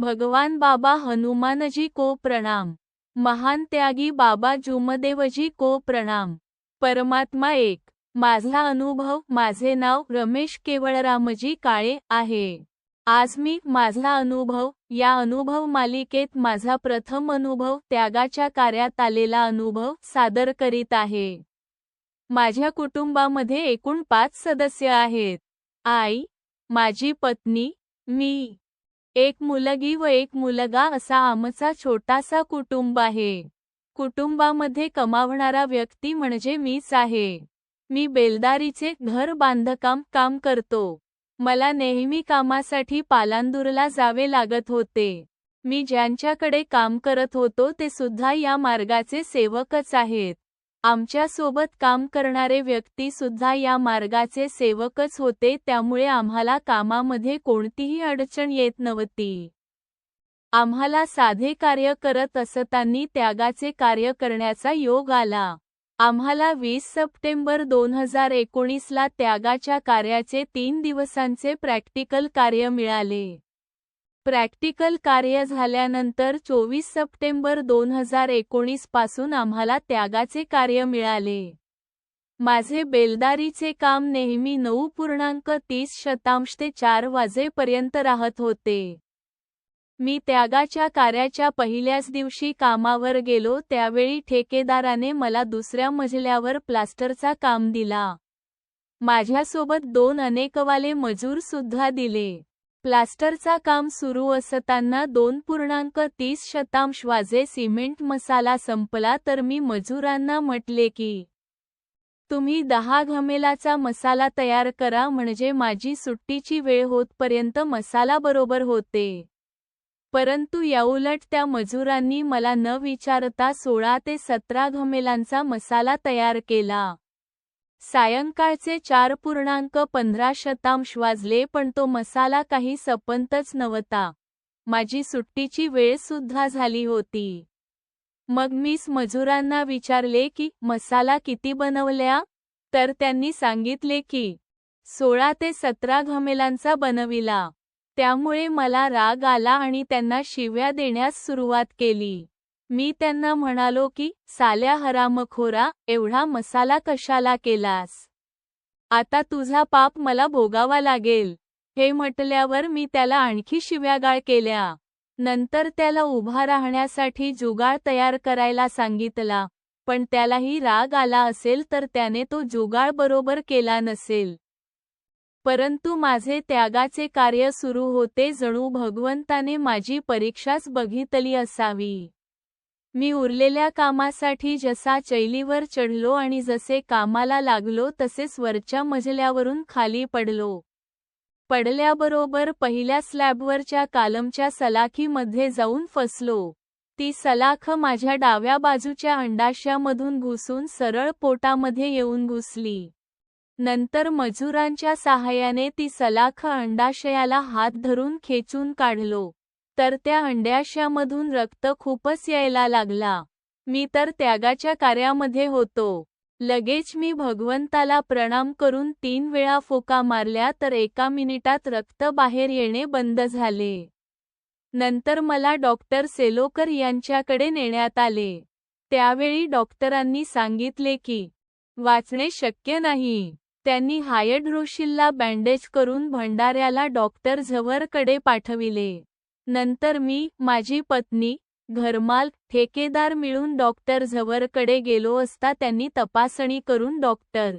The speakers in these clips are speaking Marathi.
भगवान बाबा हनुमानजी को प्रणाम. महान त्यागी बाबा जुमदेवजी को प्रणाम. परमात्मा एक. माझा अनुभव माझे नाव रमेश केवळरामजी काळे आहे. आज मी माझा अनुभव या अनुभव मालिकेत माझा प्रथम अनुभव त्यागाच्या कार्यात आलेला अनुभव सादर करीत आहे. माझ्या कुटुंबामध्ये एकूण पाच सदस्य आहेत. आई माझी पत्नी मी. एक मुलगी व एक मुलगा असा आमचा छोटासा कुटुंब आहे. कुटुंबामध्ये कमावणारा व्यक्ती म्हणजे मीच आहे. मी बेलदारीचे घर बांधकाम काम करतो. मला नेहमी कामासाठी पालांदूरला जावे लागत होते. मी ज्यांच्याकडे काम करत होतो ते सुद्धा या मार्गाचे सेवकच आहेत. आमच्यासोबत काम करणारे व्यक्ती सुद्धा या मार्गाचे सेवकच होते त्यामुळे आम्हाला कामामध्ये कोणतीही अडचण येत नव्हती. आम्हाला साधे कार्य करत असताना त्यागाचे कार्य करण्याचा योग आला. आम्हाला वीस सप्टेंबर दोन हजार एकोणीसला त्यागाच्या कार्याचे तीन दिवसांचे प्रॅक्टिकल कार्य मिळाले. प्रॅक्टिकल कार्य झाल्यानंतर चोवीस सप्टेंबर दोन हजार एकोणीसपासून आम्हाला त्यागाचे कार्य मिळाले. माझे बेलदारीचे काम नेहमी नऊ पूर्णांक तीस शतांश ते चार वाजेपर्यंत राहत होते. मी त्यागाच्या कार्याच्या पहिल्याच दिवशी कामावर गेलो त्यावेळी ठेकेदाराने मला दुसऱ्या मजल्यावर प्लास्टरचा काम दिला. माझ्यासोबत दोन अनेकवाले मजूर सुद्धा दिले. प्लास्टरचा काम सुरू असताना दोन पूर्णांक तीस शतांश वाजे सिमेंट मसाला संपला तर मी मजुरांना म्हटले की तुम्ही दहा घमेलाचा मसाला तयार करा म्हणजे माझी सुट्टीची वेळ होतपर्यंत मसाला बरोबर होते. परंतु याउलट त्या मजुरांनी मला न विचारता सोळा ते सतरा घमेलांचा मसाला तयार केला. सायंकाळचे चार पूर्णांक पंधरा शतांश वाजले पण तो मसाला काही सपंतच नव्हता. माझी सुट्टीची वेळ सुद्धा झाली होती. मग मीच मजुरांना विचारले की मसाला किती बनवल्या? तर त्यांनी सांगितले की सोळा ते सतरा घमेलांचा बनविला. त्यामुळे मला राग आला आणि त्यांना शिव्या देण्यास सुरुवात केली. मी त्यांना म्हणालो की साल्या हरामखोरा एवढा मसाला कशाला केलास? आता तुझा पाप मला भोगावा लागेल. हे म्हटल्यावर मी त्याला आणखी शिव्यागाळ केल्या. नंतर त्याला उभा राहण्यासाठी जुगाळ तयार करायला सांगितला. पण त्यालाही राग आला असेल तर त्याने तो जुगाळ बरोबर केला नसेल. परंतु माझे त्यागाचे कार्य सुरू होते जणू भगवंताने माझी परीक्षाच बघितली असावी. मी उरलेल्या कामासाठी जसा चैलीवर चढलो आणि जसे कामाला लागलो तसेच वरच्या मजल्यावरून खाली पडलो. पडल्याबरोबर पहिल्या स्लॅबवरच्या कालमच्या सलाखीमध्ये जाऊन फसलो. ती सलाख माझ्या डाव्या बाजूच्या अंडाशयामधून घुसून सरळ पोटामध्ये येऊन घुसली. नंतर मजुरांच्या सहाय्याने ती सलाख अंडाशयाला हात धरून खेचून काढलो. तर त्या अंड्याशामधून रक्त खूपच यायला लागला. मी तर त्यागाच्या कार्यामध्ये होतो. लगेच मी भगवंताला प्रणाम करून तीन वेळा फोका मारल्या तर एका मिनिटात रक्त बाहेर येणे बंद झाले. नंतर मला डॉक्टर सेलोकर यांच्याकडे नेण्यात आले. त्यावेळी डॉक्टरांनी सांगितले की वाचणे शक्य नाही. त्यांनी हायड्रोशिलला बँडेज करून भंडाऱ्याला डॉक्टर झवरकडे पाठविले. नंतर मी माझी पत्नी घरमाल ठेकेदार मिळून डॉक्टर झवरकडे गेलो असता त्यांनी तपासणी करून डॉक्टर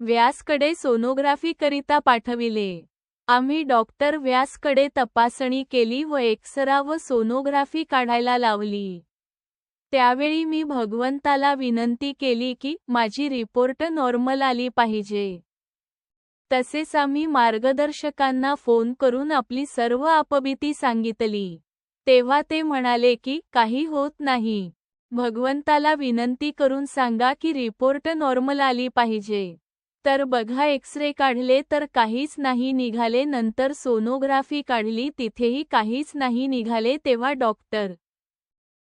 व्यासकडे सोनोग्राफीकरिता पाठविले. आम्ही डॉक्टर व्यासकडे तपासणी केली व एक्सरा व सोनोग्राफी काढायला लावली. त्यावेळी मी भगवंताला विनंती केली की माझी रिपोर्ट नॉर्मल आली पाहिजे. तसेच आम्ही मार्गदर्शकांना फोन करून आपली सर्व अपबिती सांगितली. तेव्हा ते म्हणाले की काही होत नाही. भगवंताला विनंती करून सांगा की रिपोर्ट नॉर्मल आली पाहिजे. तर बघा एक्सरे काढले तर काहीच नाही निघाले नंतर सोनोग्राफी काढली तिथेही काहीच नाही निघाले तेव्हा डॉक्टर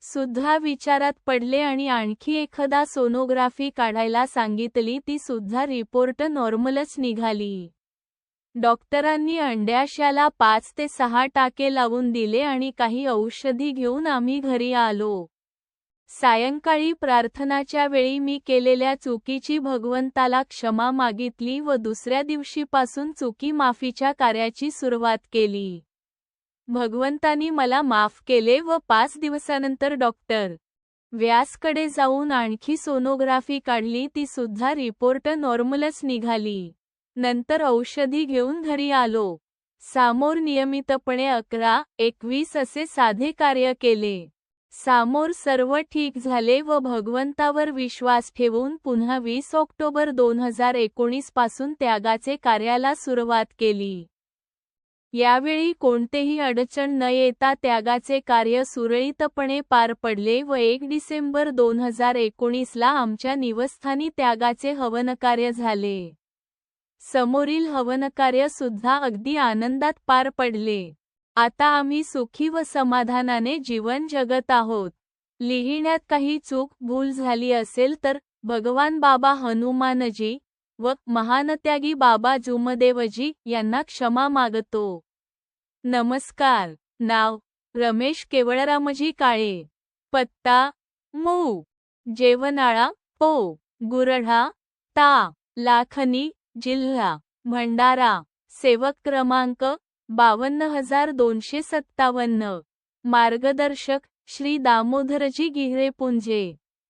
सुद्धा विचारात पडले आणि आणखी एखादा सोनोग्राफी काढायला सांगितली ती सुद्धा रिपोर्ट नॉर्मलच निघाली. डॉक्टरांनी अंड्याशाला पाच ते सहा टाके लावून दिले आणि काही औषधी घेऊन आम्ही घरी आलो. सायंकाळी प्रार्थनाच्या वेळी मी केलेल्या चुकीची भगवंताला क्षमा मागितली व दुसऱ्या दिवशीपासून चुकी माफीच्या कार्याची सुरुवात केली. भगवंतानी मला माफ केले व पाच दिवसानंतर डॉक्टर व्यासकडे जाऊन आणखी सोनोग्राफी काढली ती सुद्धा रिपोर्ट नॉर्मलच निघाली. नंतर औषधी घेऊन घरी आलो. सामोर नियमितपणे अकरा एकवीस असे साधे कार्य केले. सामोर सर्व ठीक झाले व भगवंतावर विश्वास ठेवून पुन्हा वीस ऑक्टोबर दोन हजार एकोणीसपासून त्यागाचे कार्याला सुरुवात केली. यावेळी कोणतेही अडचण न येता त्यागाचे कार्य सुरळीतपणे पार पडले व एक डिसेंबर दोन हजार एकोणीसला आमच्या निवस्थानी त्यागाचे हवनकार्य झाले. समोरील हवनकार्य सुद्धा अगदी आनंदात पार पडले. आता आम्ही सुखी व समाधानाने जीवन जगत आहोत. लिहिण्यात काही चूक भूल झाली असेल तर भगवान बाबा हनुमानजी व महानत्यागी बाबा जुमदेवजी यांना क्षमा मागतो. नमस्कार. नाव रमेश केवळरामजी काळे. पत्ता मऊ जेवनाळा पो. गुरढा ता. लाखनी जिल्हा भंडारा. सेवक क्रमांक बावन्न हजार दोनशे सत्तावन्न. मार्गदर्शक श्री दामोदरजी गिहरे पुंजे.